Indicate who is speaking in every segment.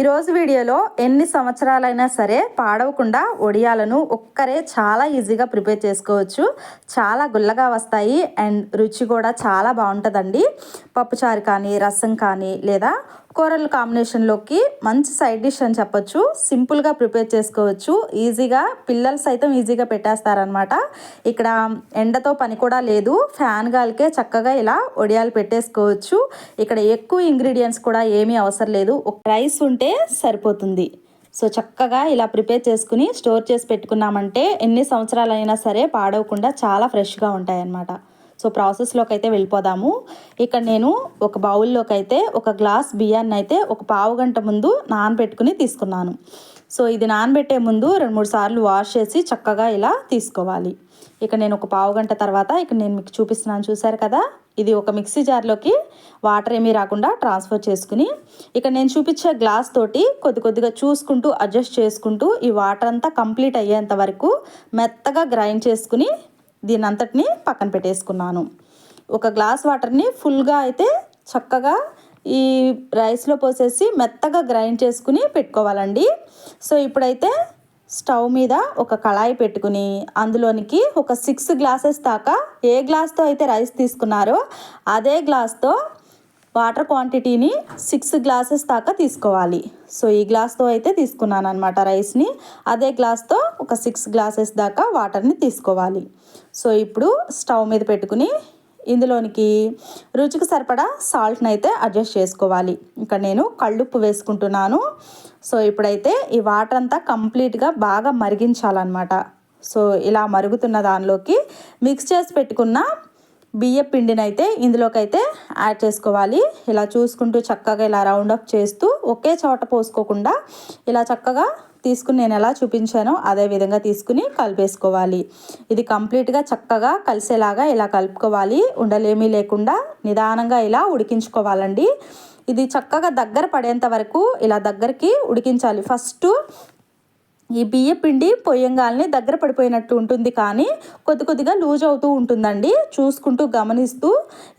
Speaker 1: ఈరోజు వీడియోలో ఎన్ని సంవత్సరాలైనా సరే పాడవకుండా ఒడియాలను ఒక్కరే చాలా ఈజీగా ప్రిపేర్ చేసుకోవచ్చు. చాలా గుల్లగా వస్తాయి అండ్ రుచి కూడా చాలా బాగుంటుందండి. పప్పుచారు కానీ రసం కానీ లేదా కూరల కాంబినేషన్లోకి మంచి సైడ్ డిష్ అని చెప్పొచ్చు. సింపుల్గా ప్రిపేర్ చేసుకోవచ్చు. ఈజీగా పిల్లలు సైతం ఈజీగా పెట్టేస్తారనమాట ఇక్కడ ఎండతో పని కూడా లేదు. ఫ్యాన్ గాలికే చక్కగా ఇలా ఒడియాలు పెట్టేసుకోవచ్చు. ఇక్కడ ఎక్కువ ఇంగ్రీడియంట్స్ కూడా ఏమీ అవసరం లేదు. ఒక రైస్ ఉంటే సరిపోతుంది. సో చక్కగా ఇలా ప్రిపేర్ చేసుకుని స్టోర్ చేసి పెట్టుకున్నామంటే ఎన్ని సంవత్సరాలైనా సరే పాడవకుండా చాలా ఫ్రెష్గా ఉంటాయన్నమాట. సో ప్రాసెస్లోకి అయితే వెళ్ళిపోదాము. ఇక్కడ నేను ఒక బౌల్లోకి అయితే ఒక గ్లాస్ బియ్యాన్ని అయితే ఒక పావు గంట ముందు నానబెట్టుకుని తీసుకున్నాను. సో ఇది నానబెట్టే ముందు రెండు మూడు సార్లు వాష్ చేసి చక్కగా ఇలా తీసుకోవాలి. ఇక నేను ఒక పావు గంట తర్వాత ఇక్కడ నేను మీకు చూపిస్తున్నాను చూసారు కదా? ఇది ఒక మిక్సీ జార్లోకి వాటర్ ఏమీ రాకుండా ట్రాన్స్ఫర్ చేసుకుని ఇక నేను చూపించే గ్లాస్ తోటి కొద్ది కొద్దిగా చూసుకుంటూ అడ్జస్ట్ చేసుకుంటూ ఈ వాటర్ అంతా కంప్లీట్ అయ్యేంత వరకు మెత్తగా గ్రైండ్ చేసుకుని దీని అంతటిని పక్కన పెట్టేసుకున్నాను. ఒక గ్లాస్ వాటర్ని ఫుల్గా అయితే చక్కగా ఈ రైస్లో పోసేసి మెత్తగా గ్రైండ్ చేసుకుని పెట్టుకోవాలండి. సో ఇప్పుడైతే స్టవ్ మీద ఒక కళాయి పెట్టుకుని అందులోనికి ఒక సిక్స్ గ్లాసెస్ దాకా ఏ గ్లాస్తో అయితే రైస్ తీసుకున్నారో అదే గ్లాస్తో వాటర్ క్వాంటిటీని సిక్స్ గ్లాసెస్ దాకా తీసుకోవాలి. సో ఈ గ్లాస్తో అయితే తీసుకున్నాను అనమాట రైస్ని. అదే గ్లాస్తో ఒక సిక్స్ గ్లాసెస్ దాకా వాటర్ని తీసుకోవాలి. సో ఇప్పుడు స్టవ్ మీద పెట్టుకుని ఇందులోనికి రుచికి సరిపడా సాల్ట్ని అయితే అడ్జస్ట్ చేసుకోవాలి. ఇక్కడ నేను కళ్ళుప్పు వేసుకుంటున్నాను. సో ఇప్పుడైతే ఈ వాటర్ అంతా కంప్లీట్గా బాగా మరిగించాలన్నమాట. సో ఇలా మరుగుతున్న దానిలోకి మిక్స్ చేసి పెట్టుకున్న బియ్య పిండిని అయితే ఇందులోకి అయితే యాడ్ చేసుకోవాలి. ఇలా చూసుకుంటూ చక్కగా ఇలా రౌండ్ అప్ చేస్తూ ఒకే చోట పోసుకోకుండా ఇలా చక్కగా తీసుకుని నేను ఎలా చూపించానో అదే విధంగా తీసుకుని కలిపేసుకోవాలి. ఇది కంప్లీట్గా చక్కగా కలిసేలాగా ఇలా కలుపుకోవాలి. ఉండలేమీ లేకుండా నిదానంగా ఇలా ఉడికించుకోవాలండి. ఇది చక్కగా దగ్గర పడేంత వరకు ఇలా దగ్గరికి ఉడికించాలి. ఫస్ట్ ఈ బియ్య పిండి పొయ్యంగాల్ని దగ్గర పడిపోయినట్టు ఉంటుంది కానీ కొద్ది కొద్దిగా లూజ్ అవుతూ ఉంటుందండి. చూసుకుంటూ గమనిస్తూ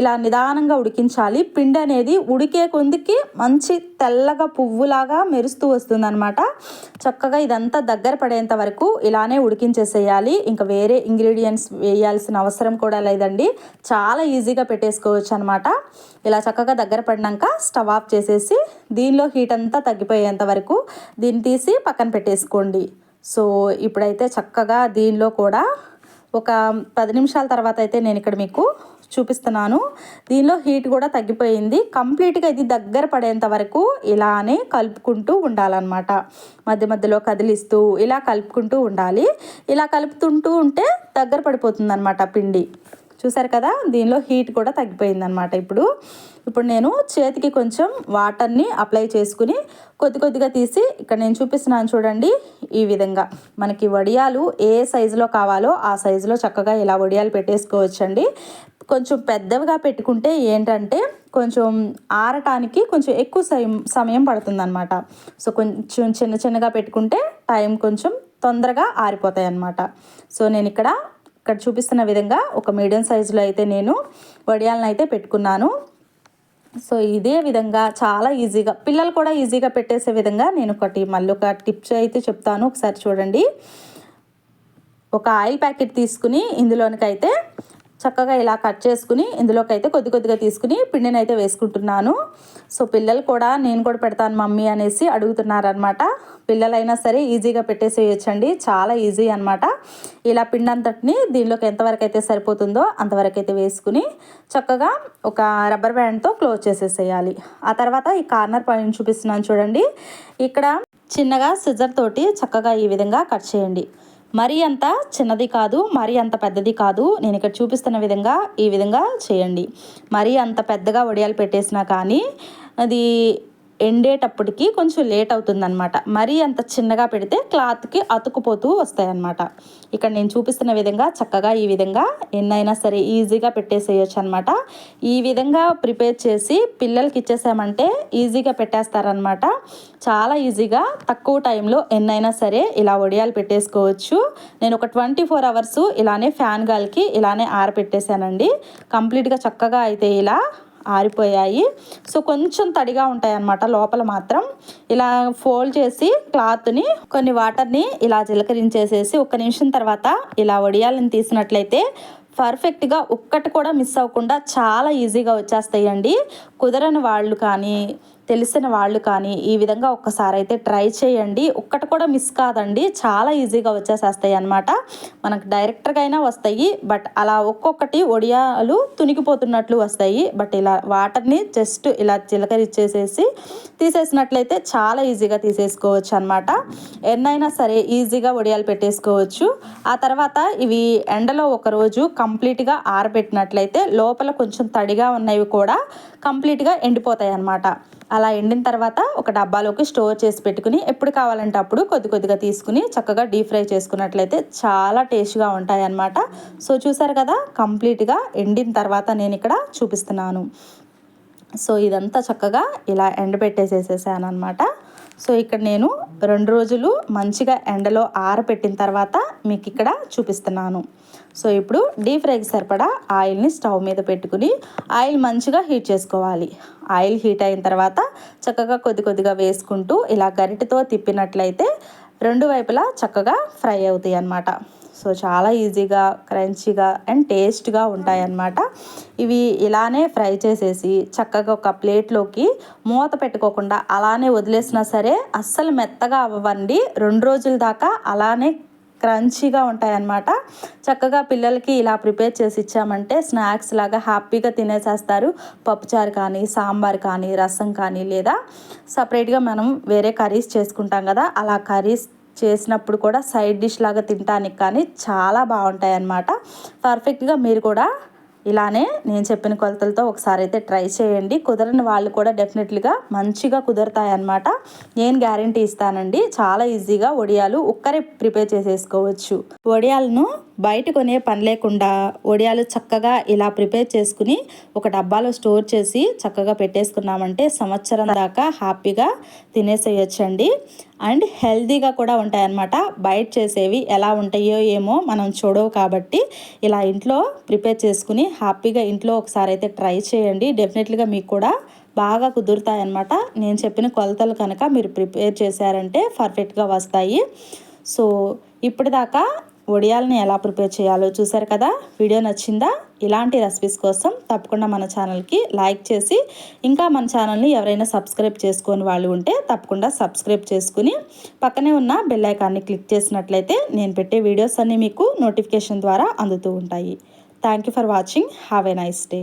Speaker 1: ఇలా నిదానంగా ఉడికించాలి. పిండి అనేది ఉడికే కొందికి మంచి తెల్లగా పువ్వులాగా మెరుస్తూ వస్తుందనమాట చక్కగా ఇదంతా దగ్గర పడేంత వరకు ఇలానే ఉడికించేసేయాలి. ఇంకా వేరే ఇంగ్రీడియంట్స్ వేయాల్సిన అవసరం కూడా లేదండి. చాలా ఈజీగా పెట్టేసుకోవచ్చు అనమాట ఇలా చక్కగా దగ్గర పడినాక స్టవ్ ఆఫ్ చేసేసి దీనిలో హీట్ అంతా తగ్గిపోయేంత వరకు దీన్ని తీసి పక్కన పెట్టేసుకోండి. సో ఇప్పుడైతే చక్కగా దీనిలో కూడా ఒక పది నిమిషాల తర్వాత అయితే నేను ఇక్కడ మీకు చూపిస్తున్నాను. దీనిలో హీట్ కూడా తగ్గిపోయింది. కంప్లీట్గా ఇది దగ్గర పడేంత వరకు ఇలానే కలుపుకుంటూ ఉండాలన్నమాట. మధ్య మధ్యలో కదిలిస్తూ ఇలా కలుపుకుంటూ ఉండాలి. ఇలా కలుపుతుంటూ ఉంటే దగ్గర పడిపోతుంది అనమాట పిండి. చూసారు కదా? దీనిలో హీట్ కూడా తగ్గిపోయిందనమాట ఇప్పుడు. ఇప్పుడు నేను చేతికి కొంచెం వాటర్ని అప్లై చేసుకుని కొద్ది కొద్దిగా తీసి ఇక్కడ నేను చూపిస్తున్నాను చూడండి ఈ విధంగా. మనకి వడియాలు ఏ సైజులో కావాలో ఆ సైజులో చక్కగా ఇలా వడియాలు పెట్టేసుకోవచ్చండి. కొంచెం పెద్దవిగా పెట్టుకుంటే ఏంటంటే కొంచెం ఆరటానికి కొంచెం ఎక్కువ సమయం పడుతుందన్నమాట. సో కొంచెం చిన్న చిన్నగా పెట్టుకుంటే టైం కొంచెం తొందరగా ఆరిపోతాయి అన్నమాట సో నేను ఇక్కడ ఇక్కడ చూపిస్తున్న విధంగా ఒక మీడియం సైజులో అయితే నేను వడియాలను అయితే పెట్టుకున్నాను. సో ఇదే విధంగా చాలా ఈజీగా పిల్లలు కూడా ఈజీగా పెట్టేసే విధంగా నేను ఒకటి మళ్ళీ ఒక టిప్స్ అయితే చెప్తాను. ఒకసారి చూడండి. ఒక ఆయిల్ ప్యాకెట్ తీసుకుని ఇందులోనికైతే చక్కగా ఇలా కట్ చేసుకుని ఇందులోకి అయితే కొద్ది కొద్దిగా తీసుకుని పిండిని అయితే వేసుకుంటున్నాను. సో పిల్లలు కూడా నేను కూడా పెడతాను మమ్మీ అనేసి అడుగుతున్నారనమాట పిల్లలైనా సరే ఈజీగా పెట్టేసేయచ్చండి. చాలా ఈజీ అనమాట ఇలా పిండి అంతటిని దీనిలోకి ఎంతవరకు అయితే సరిపోతుందో అంతవరకు అయితే వేసుకుని చక్కగా ఒక రబ్బర్ బ్యాండ్తో క్లోజ్ చేసేసేయాలి. ఆ తర్వాత ఈ కార్నర్ పాయింట్ చూపిస్తున్నాను చూడండి. ఇక్కడ చిన్నగా సిజర్ తోటి చక్కగా ఈ విధంగా కట్ చేయండి. మరీ అంత చిన్నది కాదు మరీ అంత పెద్దది కాదు. నేను ఇక్కడ చూపిస్తున్న విధంగా ఈ విధంగా చేయండి. మరీ అంత పెద్దగా వడియాలు పెట్టేసినా కానీ అది ఎండేటప్పటికి కొంచెం లేట్ అవుతుందన్నమాట. మరీ అంత చిన్నగా పెడితే క్లాత్కి అతుకుపోతూ వస్తాయన్నమాట. ఇక్కడ నేను చూపిస్తున్న విధంగా చక్కగా ఈ విధంగా ఎన్నైనా సరే ఈజీగా పెట్టేసేయచ్చు అనమాట ఈ విధంగా ప్రిపేర్ చేసి పిల్లలకి ఇచ్చేసామంటే ఈజీగా పెట్టేస్తారనమాట చాలా ఈజీగా తక్కువ టైంలో ఎన్నైనా సరే ఇలా వడియాలు పెట్టేసుకోవచ్చు. నేను ఒక ట్వంటీ ఫోర్ అవర్స్ ఇలానే ఫ్యాన్ గాలికి ఇలానే ఆరపెట్టేశానండి. కంప్లీట్గా చక్కగా అయితే ఇలా ఆరిపోయాయి. సో కొంచెం తడిగా ఉంటాయి అన్నమాట లోపల మాత్రం. ఇలా ఫోల్డ్ చేసి క్లాత్ని కొన్ని వాటర్ని ఇలా జీలకరించేసేసి ఒక్క నిమిషం తర్వాత ఇలా వడియాలని తీసినట్లయితే పర్ఫెక్ట్గా ఒక్కటి కూడా మిస్ అవ్వకుండా చాలా ఈజీగా వచ్చేస్తాయండి. కుదరని వాళ్ళు కానీ తెలిసిన వాళ్ళు కానీ ఈ విధంగా ఒక్కసారి అయితే ట్రై చేయండి. ఒక్కటి కూడా మిస్ కాదండి. చాలా ఈజీగా వచ్చేసేస్తాయి అనమాట మనకు డైరెక్ట్గా అయినా వస్తాయి. బట్ అలా ఒక్కొక్కటి ఒడియాలు తునిగిపోతున్నట్లు వస్తాయి. బట్ ఇలా వాటర్ని జస్ట్ ఇలా చిలకరిచ్చేసేసి తీసేసినట్లయితే చాలా ఈజీగా తీసేసుకోవచ్చు అనమాట ఎన్నైనా సరే ఈజీగా ఒడియాలు పెట్టేసుకోవచ్చు. ఆ తర్వాత ఇవి ఎండలో ఒకరోజు కంప్లీట్గా ఆరబెట్టినట్లయితే లోపల కొంచెం తడిగా ఉన్నవి కూడా కంప్లీట్గా ఎండిపోతాయి అన్నమాట. అలా ఎండిన తర్వాత ఒక డబ్బాలోకి స్టోర్ చేసి పెట్టుకుని ఎప్పుడు కావాలంటే అప్పుడు కొద్ది కొద్దిగా తీసుకుని చక్కగా డీప్ ఫ్రై చేసుకున్నట్లయితే చాలా టేస్ట్గా ఉంటాయి అన్నమాట సో చూసారు కదా కంప్లీట్గా ఎండిన తర్వాత నేను ఇక్కడ చూపిస్తున్నాను. సో ఇదంతా చక్కగా ఇలా ఎండబెట్టేసేసేసాను అనమాట సో ఇక్కడ నేను రెండు రోజులు మంచిగా ఎండలో ఆరపెట్టిన తర్వాత మీకు ఇక్కడ చూపిస్తున్నాను. సో ఇప్పుడు డీప్ ఫ్రైకి సరిపడా ఆయిల్ని స్టవ్ మీద పెట్టుకుని ఆయిల్ మంచిగా హీట్ చేసుకోవాలి. ఆయిల్ హీట్ అయిన తర్వాత చక్కగా కొద్ది కొద్దిగా వేసుకుంటూ ఇలా గరిటతో తిప్పినట్లయితే రెండు వైపులా చక్కగా ఫ్రై అవుతాయి అన్నమాట. సో చాలా ఈజీగా క్రంచీగా అండ్ టేస్ట్గా ఉంటాయి అన్నమాట ఇవి ఇలానే ఫ్రై చేసేసి చక్కగా ఒక ప్లేట్లోకి మూత పెట్టుకోకుండా అలానే వదిలేసినా సరే అస్సలు మెత్తగా అవ్వండి. రెండు రోజుల దాకా అలానే క్రంచీగా ఉంటాయన్నమాట. చక్కగా పిల్లలకి ఇలా ప్రిపేర్ చేసి ఇచ్చామంటే స్నాక్స్ లాగా హ్యాపీగా తినేసేస్తారు. పప్పుచారు కానీ సాంబార్ కానీ రసం కానీ లేదా సపరేట్గా మనం వేరే కర్రీస్ చేసుకుంటాం కదా అలా కర్రీస్ చేసినప్పుడు కూడా సైడ్ డిష్ లాగా తినడానికి కానీ చాలా బాగుంటాయి అన్నమాట పర్ఫెక్ట్గా మీరు కూడా ఇలానే నేను చెప్పిన కొలతలతో ఒకసారి అయితే ట్రై చేయండి. కుదరని వాళ్ళు కూడా డెఫినెట్లీగా మంచిగా కుదురుతాయన్నమాట. నేను గ్యారంటీ ఇస్తానండి. చాలా ఈజీగా వడియాలు ఒక్కరే ప్రిపేర్ చేసేసుకోవచ్చు. వడియాలను బయట కొనే పని లేకుండా వడియాలు చక్కగా ఇలా ప్రిపేర్ చేసుకుని ఒక డబ్బాలో స్టోర్ చేసి చక్కగా పెట్టేసుకున్నామంటే సంవత్సరం దాకా హ్యాపీగా తినేసేయచ్చండి. అండ్ హెల్దీగా కూడా ఉంటాయన్నమాట. బయట చేసేవి ఎలా ఉంటాయో ఏమో మనం చూడవు కాబట్టి ఇలా ఇంట్లో ప్రిపేర్ చేసుకుని హ్యాపీగా ఇంట్లో ఒకసారి అయితే ట్రై చేయండి. డెఫినెట్లీగా మీకు కూడా బాగా కుదురుతాయి అన్నమాట నేను చెప్పిన కొలతలు కనుక మీరు ప్రిపేర్ చేశారంటే పర్ఫెక్ట్గా వస్తాయి. సో ఇప్పటిదాకా వడియాలని ఎలా ప్రిపేర్ చేయాలో చూసారు కదా? వీడియో నచ్చిందా? ఇలాంటి రెసిపీస్ కోసం తప్పకుండా మన ఛానల్కి లైక్ చేసి ఇంకా మన ఛానల్ని ఎవరైనా సబ్స్క్రైబ్ చేసుకొని వాళ్ళు ఉంటే తప్పకుండా సబ్స్క్రైబ్ చేసుకుని పక్కనే ఉన్న బెల్ ఐకాన్ని క్లిక్ చేసినట్లయితే నేను పెట్టే వీడియోస్ అన్నీ మీకు నోటిఫికేషన్ ద్వారా అందుతూ ఉంటాయి. Thank you for watching. Have a nice day.